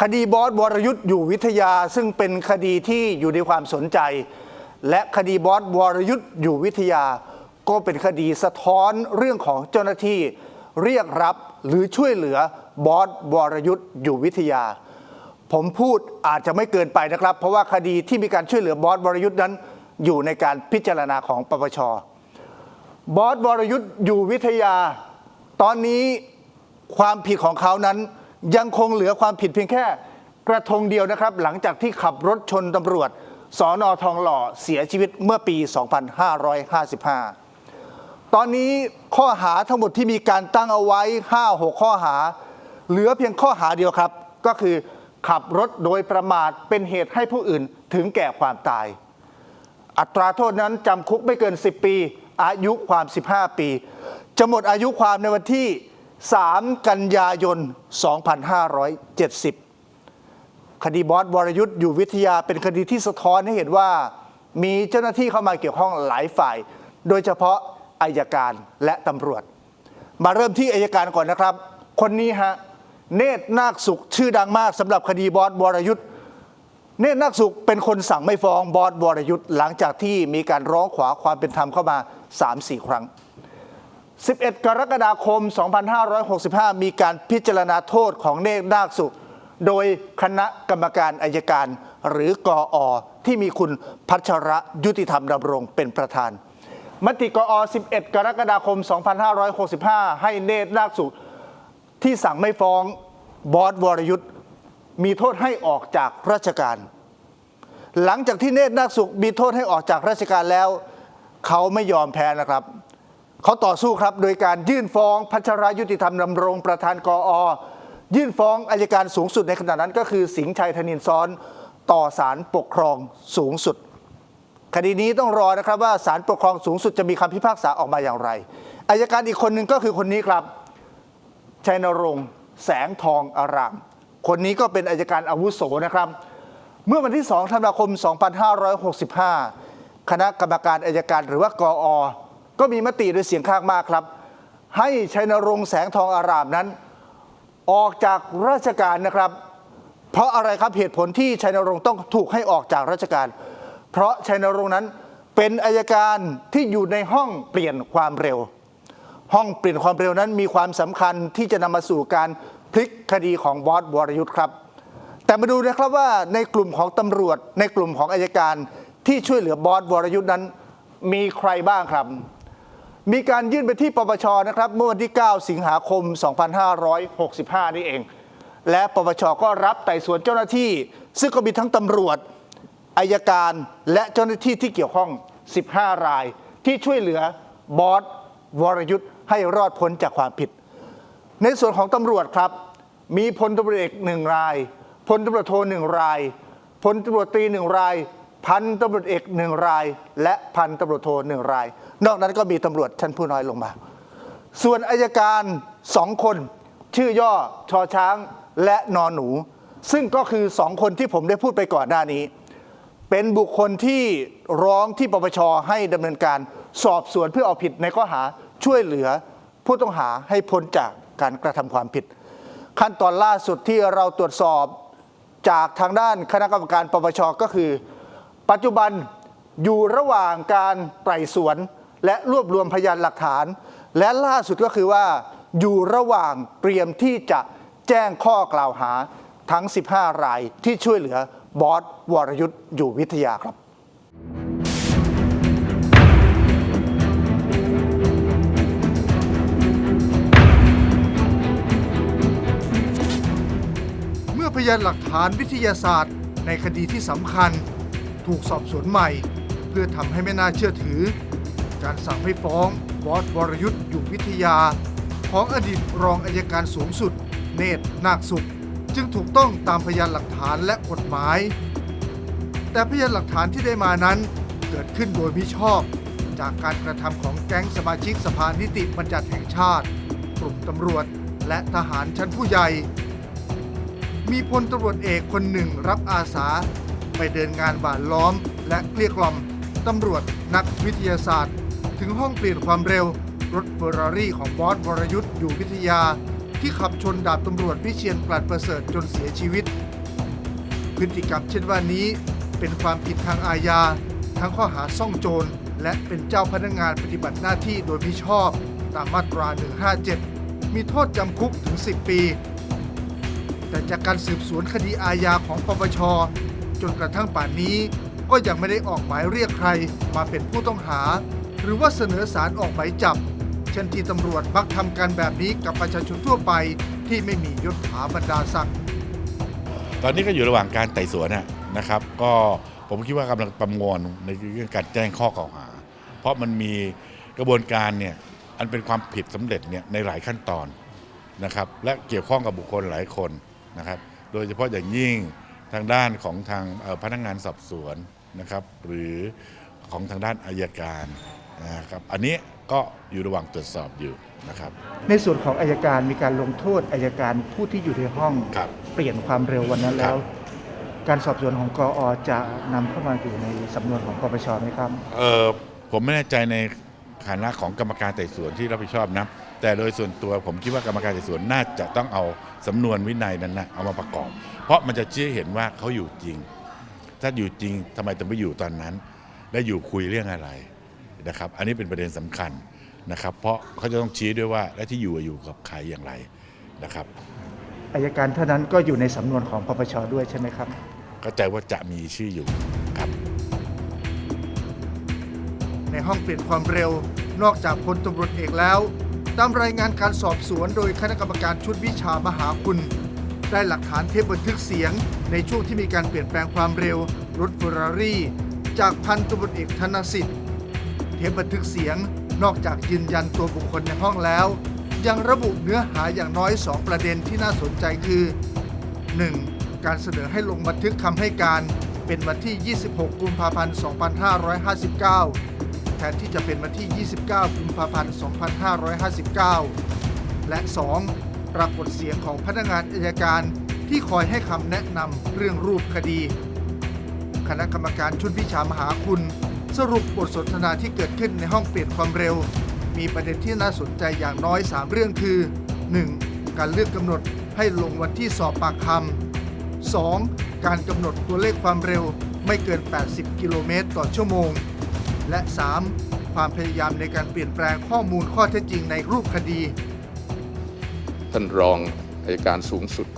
คดีบอสวรยุทธ์อยู่วิทยาซึ่งเป็นคดีที่อยู่ในความสนใจ และคดีบอสวรยุทธ์อยู่วิทยา ก็เป็นคดีสะท้อนเรื่องของเจ้าหน้าที่ เรียกรับหรือช่วยเหลือบอสวรยุทธ์อยู่วิทยา ผมพูดอาจจะไม่เกินไปนะครับ เพราะว่าคดีที่มีการช่วยเหลือบอสวรยุทธ์นั้น อยู่ในการพิจารณาของปปชบอสวรยุทธ์อยู่วิทยา ตอนนี้ความผิดของเขานั้น ยังคงเหลือความผิดเพียงแค่กระทงเดียวนะครับ หลังจากที่ขับรถชนตำรวจสอนอทองหล่อเสียชีวิตเมื่อปี 2555 ตอนนี้ข้อหาทั้งหมดที่มีการตั้งเอาไว้ 5-6 ข้อหา เหลือเพียงข้อหาเดียวครับ ก็คือขับรถโดยประมาทเป็นเหตุให้ผู้อื่นถึงแก่ความตาย อัตราโทษนั้นจำคุกไม่เกิน 10 ปี อายุความ 15 ปี จะหมดอายุความในวันที่ 3 กันยายน 2570 คดีบอสวรยุทธ์อยู่วิทยาเป็นคดีที่สะท้อนให้เห็นว่า มีเจ้าหน้าที่เข้ามาเกี่ยวข้องหลายฝ่าย โดยเฉพาะอายการและตำรวจ มาเริ่มที่อายการก่อนนะครับ คนนี้ฮะเนตรนาคสุขชื่อดังมากสำหรับคดีบอสวรยุทธ์เนตรนาคสุขเป็นคนสั่งไม่ฟ้องบอสวรยุทธ์หลังจากที่มีการร้องขวาความเป็นธรรมเข้ามา 3-4 ครั้ง 11 กรกฎาคม 2565 มีการพิจารณาโทษของเนตรนาคสุ โดยคณะกรรมการอายการ หรือกออที่มีคุณพัชระยุติธรรมดำรงเป็นประธาน มติกอ11 กรกฎาคม 2565 ให้เนตรนาคสุ ที่สั่งไม่ฟ้องบอสวรยุทธ์มีโทษให้ออกจากราชการ หลังจากที่เนตรนาคสุมีโทษให้ออกจากราชการแล้ว เขาไม่ยอมแพ้นะครับ เขาต่อสู้ครับโดยการยื่นฟ้องพัชรายุติธรรมดำรงประธานกออยื่นฟ้องอายการสูงสุดในขณะนั้นก็คือสิงห์ชัยธนินซ้อนต่อศาลปกครองสูงสุด คดีนี้ต้องรอนะครับว่าศาลปกครองสูงสุดจะมีคำพิพากษาออกมาอย่างไรอายการอีกคนหนึ่งก็คือคนนี้ครับชัยนรงค์แสงทองอาราม คนนี้ก็เป็นอายการอาวุโสนะครับ เมื่อวันที่ 2 ธันวาคม 2565 คณะกรรมการอายการหรือว่ากอ ก็มีมติโดยเสียงข้างมากครับ ให้ชัยนรงค์แสงทองอารามนั้น ออกจากราชการนะครับ เพราะอะไรครับเหตุผลที่ชัยนรงค์ต้องถูกให้ออกจากราชการ เพราะชัยนรงค์นั้นเป็นอายการที่อยู่ในห้องเปลี่ยนความเร็ว ห้องเปลี่ยนความเร็วนั้นมีความสำคัญที่จะนำมาสู่การพลิกคดีของบอสวรยุทธ์ครับ แต่มาดูนะครับว่าในกลุ่มของตำรวจในกลุ่มของอายการที่ช่วยเหลือบอสวรยุทธ์นั้น มีใครบ้างครับ มีการยื่นไปที่ปปชนะครับเมื่อวันที่ 9 สิงหาคม 2565 นี่เอง และปปชก็รับไต่สวนเจ้าหน้าที่ ซึ่งก็มีทั้งตำรวจอายการและเจ้าหน้าที่ที่เกี่ยวข้อง 15 ราย ที่ช่วยเหลือบอสวรยุทธ์ให้รอดพ้นจากความผิด ในส่วนของตำรวจครับ มีพลตำรวจเอกหนึ่งรายพลตำรวจโทหนึ่งรายพลตำรวจตรีหนึ่งราย พันตำรวจเอกหนึ่งราย และพันตำรวจโทหนึ่งราย นอกนั้นก็มีตำรวจชั้นผู้น้อยลงมา ส่วนอายการสองคน ชื่อย่อชอช้างและนอนหนู ซึ่งก็คือสองคนที่ผมได้พูดไปก่อนหน้านี้ เป็นบุคคลที่ร้องที่ปปชให้ดำเนินการสอบสวนเพื่อเอาผิดในข้อหาช่วยเหลือผู้ต้องหาให้พ้นจากการกระทำความผิด ขั้นตอนล่าสุดที่เราตรวจสอบจากทางด้านคณะกรรมการปปชก็คือ ปัจจุบันอยู่ระหว่างการไต่สวน และรวบรวมพยานหลักฐาน และล่าสุดก็คือว่า อยู่ระหว่างเตรียมที่จะแจ้งข้อกล่าวหาทั้ง 15 รายที่ช่วยเหลือบอสวรยุทธ์อยู่วิทยาครับเมื่อพยานหลักฐานวิทยาศาสตร์ ในคดีที่สำคัญ ถูกสอบสวนใหม่ เพื่อทำให้ไม่น่าเชื่อถือ การสั่งไม่ฟ้องบอสวรยุทธ์อยู่วิทยา ของอดีตรองอายการสูงสุด เนตรนาคสุข จึงถูกต้องตามพยานหลักฐานและกฎหมาย แต่พยานหลักฐานที่ได้มานั้นเกิดขึ้นโดยมิชอบ จากการกระทำของแก๊งสมาชิกสภานิติบัญญัติแห่งชาติ กลุ่มตำรวจและทหารชั้นผู้ใหญ่ มีพลตำรวจเอกคนหนึ่งรับอาสา ไปเดินงานหวานล้อมและเกลี้ยกล่อมตำรวจนักวิทยาศาสตร์ ห้องเปลี่ยนความเร็ว รถเฟอร์รารี่ของบอสวรยุทธ์อยู่วิทยา ที่ขับชนดาบตำรวจวิเชียนปลัดประเสริฐจนเสียชีวิต พฤติกรรมเช่นว่านี้เป็นความผิดทางอาญา ทั้งข้อหาซ่องโจร และเป็นเจ้าพนักงานปฏิบัติหน้าที่โดยมิชอบ ตามมาตรา 157 มีโทษจำคุกถึง 10 ปี แต่จากการสืบสวนคดีอาญาของปปช จนกระทั่งป่านนี้ก็ยังไม่ได้ออกหมายเรียกใครมาเป็นผู้ต้องหา หรือว่าเสนอสารออกหมายจับ เช่นที่ตำรวจมักทำกันแบบนี้กับประชาชนทั่วไปที่ไม่มียศถาบรรดาศักดิ์ตอนนี้ก็อยู่ระหว่างการไต่สวนนะครับ ก็ผมคิดว่ากำลังประมวลในเรื่องการแจ้งข้อกล่าวหา เพราะมันมีกระบวนการเนี่ยอันเป็นความผิดสำเร็จเนี่ยในหลายขั้นตอนนะครับ และเกี่ยวข้องกับบุคคลหลายคนนะครับ โดยเฉพาะอย่างยิ่งทางด้านของทางพนักงานสอบสวนนะครับ หรือของทางด้านอายการ นะครับอันนี้ก็อยู่ระหว่างตรวจสอบอยู่นะครับในส่วนของอายการมีการลงโทษอายการผู้ที่อยู่ในห้อง ครับ เปลี่ยนความเร็ววันนั้นแล้ว การสอบสวนของกอจะนำเข้ามาอยู่ในสำนวนของปปชไหมครับ เออผมไม่แน่ใจในฐานะของกรรมการไต่สวนที่รับผิดชอบนะ แต่โดยส่วนตัวผมคิดว่ากรรมการไต่สวนน่าจะต้องเอาสำนวนวินัยนั้นนะเอามาประกอบ เพราะมันจะชี้ให้เห็นว่าเขาอยู่จริง ถ้าอยู่จริงทำไมถึงไม่อยู่ตอนนั้น และอยู่คุยเรื่องอะไร นะครับ อันนี้เป็นประเด็นสำคัญนะครับ เพราะเขาจะต้องชี้ด้วยว่าและที่อยู่อยู่กับใครอย่างไรนะครับอายการเท่านั้นก็อยู่ในสำนวนของปปชด้วยใช่ไหมครับเข้าใจว่าจะมีชื่ออยู่ครับ ในห้องเปลี่ยนความเร็วนอกจากพลตำรวจเอกแล้ว ตามรายงานการสอบสวนโดยคณะกรรมการชุดวิชามหาคุณ ได้หลักฐานเทปบันทึกเสียง ในช่วงที่มีการเปลี่ยนแปลงความเร็ว รถเฟอร์รารี่ จากพันตำรวจเอกธนสิทธิ์ เทปบันทึกเสียง นอกจากยืนยันตัวบุคคลในห้องแล้ว ยังระบุเนื้อหาอย่างน้อย 2 ประเด็นที่น่าสนใจคือ 1. การเสนอให้ลงบันทึกคำให้การเป็นวันที่ 26 กุมภาพันธ์ 2559 แทนที่จะเป็นวันที่ 29 กุมภาพันธ์ 2559 และ 2. ปรากฏเสียงของพนักงานอายการที่คอยให้คำแนะนำเรื่องรูปคดี คณะกรรมการชุดวิชามหาคุณ สรุปบทสนทนาที่เกิดขึ้นในห้องเปลี่ยนความเร็ว มีประเด็นที่น่าสนใจอย่างน้อย 3 เรื่องคือ 1. การเลือกกำหนดให้ลงวันที่สอบปากคำ 2. การกำหนดตัวเลขความเร็วไม่เกิน 80 กิโลเมตรต่อชั่วโมง และ 3. ความพยายามในการเปลี่ยนแปลงข้อมูลข้อเท็จจริงในรูปคดี ท่านรองอายการสูงสุด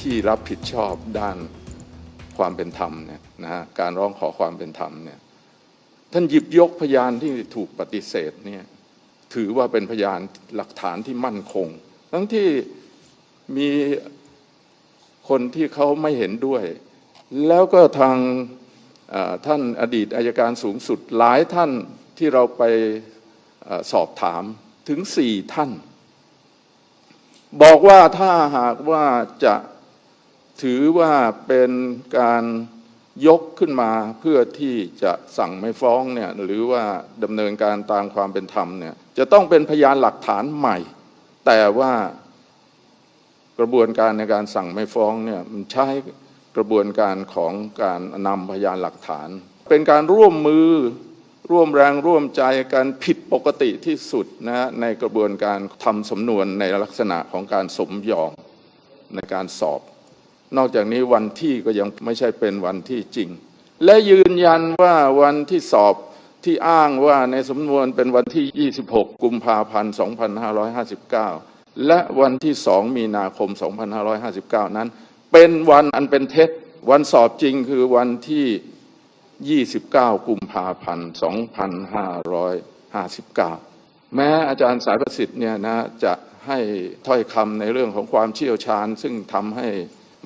ที่รับผิดชอบด้านความเป็นธรรมเนี่ยนะฮะการร้องขอความเป็นธรรมเนี่ย ท่านหยิบยกพยานที่ถูกปฏิเสธเนี่ยถือว่าเป็นพยานหลักฐานที่มั่นคง ทั้งที่มีคนที่เขาไม่เห็นด้วย แล้วก็ทางท่านอดีตอายการสูงสุดหลายท่านที่เราไปอสอบถามถึงสี่ท่าน บอกว่าถ้าหากว่าจะถือว่าเป็นการ ยกขึ้นมาเพื่อที่จะสั่งไม่ฟ้องเนี่ยหรือว่าดำเนินการตามความเป็นธรรมเนี่ยจะต้องเป็นพยานหลักฐานใหม่ แต่ว่ากระบวนการในการสั่งไม่ฟ้องเนี่ยมันใช้กระบวนการของการนำพยานหลักฐาน เป็นการร่วมมือร่วมแรงร่วมใจกันผิดปกติที่สุดนะฮะในกระบวนการทำสำนวนในลักษณะของการสมยอมในการสอบ นอกจากนี้วันที่ก็ยังไม่ใช่เป็นวันที่จริง และยืนยันว่าวันที่สอบที่อ้างว่าในสำนวนเป็นวันที่ 26 กุมภาพันธ์ 2559 และวันที่ 2 มีนาคม 2559 นั้น เป็นวันอันเป็นเท็จ วันสอบจริงคือวันที่ 29 กุมภาพันธ์ 2559 แม้อาจารย์สายประสิทธิ์เนี่ยนะจะให้ถ้อยคำในเรื่องของความเชี่ยวชาญ ซึ่งทำให้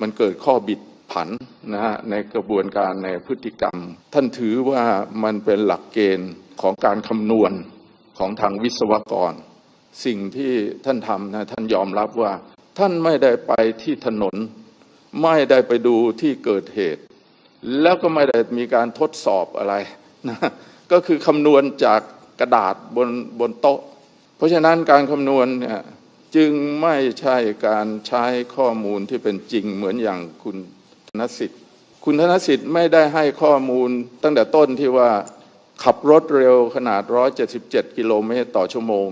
มันเกิดข้อบิดผันนะฮะในกระบวนการในพฤติกรรม ท่านถือว่ามันเป็นหลักเกณฑ์ของการคำนวณของทางวิศวกร สิ่งที่ท่านทำนะท่านยอมรับว่า ท่านไม่ได้ไปที่ถนน ไม่ได้ไปดูที่เกิดเหตุ แล้วก็ไม่ได้มีการทดสอบอะไรนะก็คือคำนวณจากกระดาษบนบนโต๊ะ เพราะฉะนั้นการคำนวณเนี่ย จึงไม่ใช่การใช้ข้อมูลที่เป็นจริงเหมือนอย่างคุณธนสิทธิ์ คุณธนสิทธิ์ไม่ได้ให้ข้อมูลตั้งแต่ต้นที่ว่าขับรถเร็วขนาด 177 กิโลเมตรต่อชั่วโมง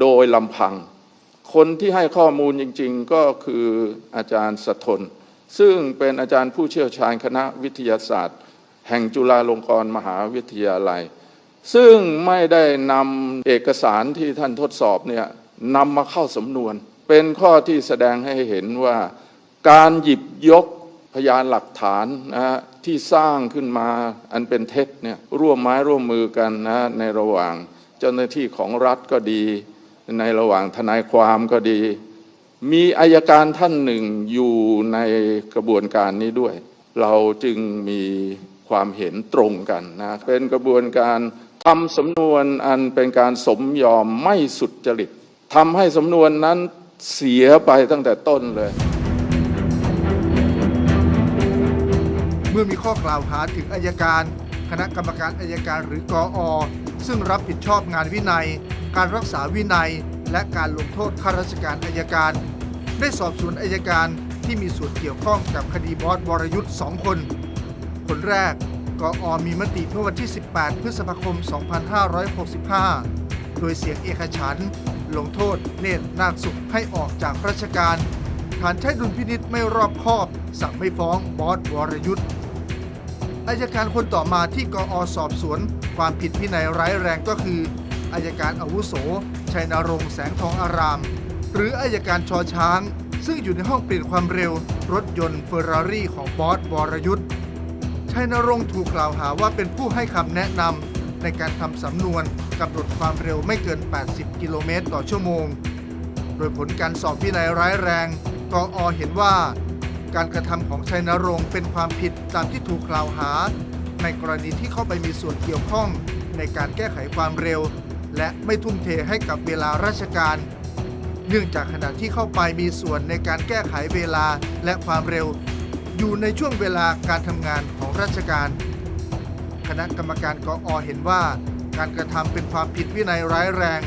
โดยลำพัง คนที่ให้ข้อมูลจริง ๆ ก็คืออาจารย์สะทน ซึ่งเป็นอาจารย์ผู้เชี่ยวชาญคณะวิทยาศาสตร์ แห่งจุฬาลงกรณ์มหาวิทยาลัย ซึ่งไม่ได้นำเอกสารที่ท่านทดสอบเนี่ย นำมาเข้าสำนวน เป็นข้อที่แสดงให้เห็นว่าการหยิบยกพยานหลักฐานนะฮะที่สร้างขึ้นมาอันเป็นเท็จเนี่ยร่วมไม้ร่วมมือกันนะฮะในระหว่างเจ้าหน้าที่ของรัฐก็ดี ในระหว่างทนายความก็ดี มีอายการท่านหนึ่งอยู่ในกระบวนการนี้ด้วย เราจึงมีความเห็นตรงกันนะเป็นกระบวนการทำสำนวนอันเป็นการสมยอมไม่สุดจริต ทำให้สำนวนนั้นเสียไปตั้งแต่ต้นเลย เมื่อมีข้อกล่าวหาถึงอายการ คณะกรรมการอายการหรือกออซึ่งรับผิดชอบงานวินัย การรักษาวินัย และการลงโทษข้าราชการอายการ ได้สอบสวนอายการที่มีส่วนเกี่ยวข้องกับคดีบอสวรยุทธ์2คน คนแรกกออมีมติเมื่อวันที่ 18 พฤษภาคม 2565 โดยเสียงเอกฉัน ลงโทษเนตรนาคสุขให้ออกจากราชการ ฐานใช้ดุลพินิษไม่รอบคอบ สั่งไม่ฟ้องบอสวรยุทธ์อายการคนต่อมาที่กอสอบสวน ความผิดวินัยร้ายแรงก็คืออายการอาวุโส ชัยนรงค์แสงทองอาราม หรืออายการชอช้าง ซึ่งอยู่ในห้องเปลี่ยนความเร็ว รถยนต์เฟอร์รารี่ของบอสวรยุทธ์ชัยนรงค์ถูกกล่าวหาว่าเป็นผู้ให้คำแนะนำ ในการทำสำนวนกำหนดความเร็วไม่เกิน 80 กิโลเมตรต่อชั่วโมง โดยผลการสอบวินัยร้ายแรงกออเห็นว่า การกระทำของชัยนรงค์เป็นความผิดตามที่ถูกกล่าวหา ในกรณีที่เข้าไปมีส่วนเกี่ยวข้องในการแก้ไขความเร็ว และไม่ทุ่มเทให้กับเวลาราชการ เนื่องจากขณะที่เข้าไปมีส่วนในการแก้ไขเวลาและความเร็ว อยู่ในช่วงเวลาการทำงานของราชการ คณะกรรมการกออเห็นว่า การกระทำเป็นความผิดวินัยร้ายแรง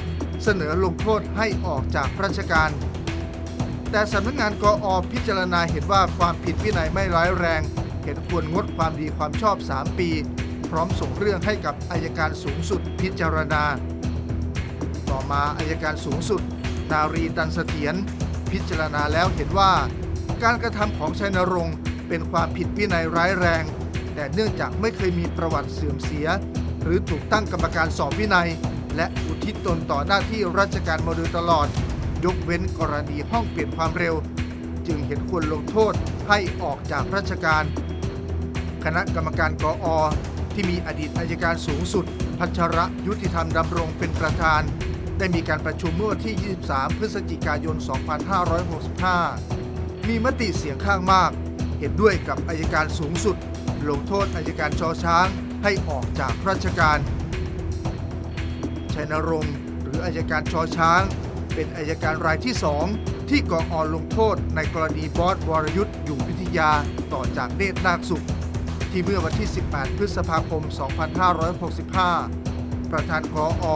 เสนอลงโทษให้ออกจากราชการ แต่สำนักงานกออพิจารณาเห็นว่าความผิดวินัยไม่ร้ายแรง เห็นควรงดความดีความชอบ 3 ปี พร้อมส่งเรื่องให้กับอายการสูงสุดพิจารณา ต่อมาอายการสูงสุด นารีตันเสถียรพิจารณาแล้วเห็นว่า การกระทำของชัยนรงค์เป็นความผิดวินัยร้ายแรง แต่เนื่องจากไม่เคยมีประวัติเสื่อมเสีย หรือถูกตั้งกรรมการสอบวินัย และอุทิศตนต่อหน้าที่ราชการมาโดยตลอด ยกเว้นกรณีห้องเปลี่ยนความเร็ว จึงเห็นควรลงโทษให้ออกจากราชการ คณะกรรมการกออที่มีอดีตอายการสูงสุด พัชระยุติธรรมดำรงเป็นประธาน ได้มีการประชุมเมื่อวันที่ 23 พฤศจิกายน 2565 มีมติเสียงข้างมาก เห็นด้วยกับอายการสูงสุด ลงโทษอายการชอช้างให้ออกจากราชการชัยนรงค์หรืออายการชอช้าง เป็นอายการรายที่สองที่กออลงโทษในกรณีบอสวรยุทธ์อยู่วิทยาต่อจากเนตรนาคสุข ที่เมื่อวันที่ 18 พฤษภาคม 2565 ประธานกออ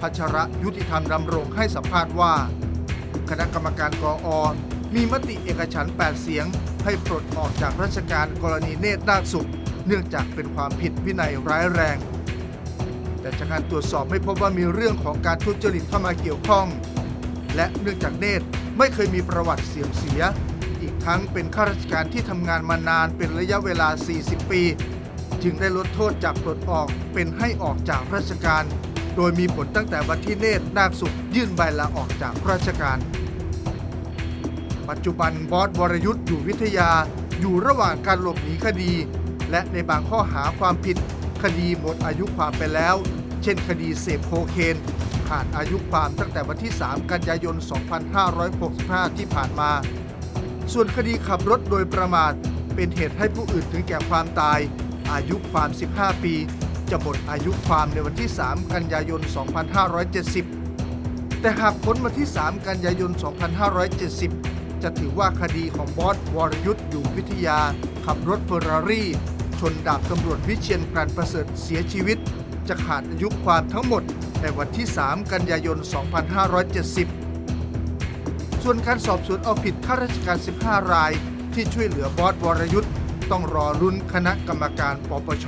พัชระยุติธรรมดำรงให้สัมภาษณ์ว่า คณะกรรมการกออมีมติเอกฉันท์8เสียง ให้ปลดออกจากราชการกรณีเนตรนาคสุข เนื่องจากเป็นความผิดวินัยร้ายแรง แต่จากการตรวจสอบไม่พบว่ามีเรื่องของการทุจริตเข้ามาเกี่ยวข้อง และเนื่องจากเนตรไม่เคยมีประวัติเสื่อมเสีย อีกทั้งเป็นข้าราชการที่ทำงานมานานเป็นระยะเวลา 40 ปี จึงได้ลดโทษจากปลดออกเป็นให้ออกจากราชการ โดยมีผลตั้งแต่วันที่เนตรนาคสุขยื่นใบลาออกจากราชการ ปัจจุบันบอสวรยุทธ์อยู่วิทยาอยู่ระหว่างการหลบหนีคดี และในบางข้อหาความผิด คดีหมดอายุความไปแล้ว เช่นคดีเสพโคเคนขาดอายุความตั้งแต่วันที่ 3 กันยายน 2565 ที่ผ่านมา ส่วนคดีขับรถโดยประมาท เป็นเหตุให้ผู้อื่นถึงแก่ความตาย อายุความ 15 ปี จะหมดอายุความในวันที่ 3 กันยายน 2570 แต่หากพ้นมาที่ 3 กันยายน 2570 จะถือว่าคดีของบอสวรยุทธ์อยู่วิทยา ขับรถเฟอร์รารี่ ชนดาบตำรวจวิเชียนกรันประเสริฐเสียชีวิต จะขาดอายุความทั้งหมดในวันที่ 3 กันยายน 2570 ส่วนการสอบสวนเอาผิดข้าราชการ 15 ราย ที่ช่วยเหลือบอสวรยุทธ์ ต้องรอรุ่นคณะกรรมการปปช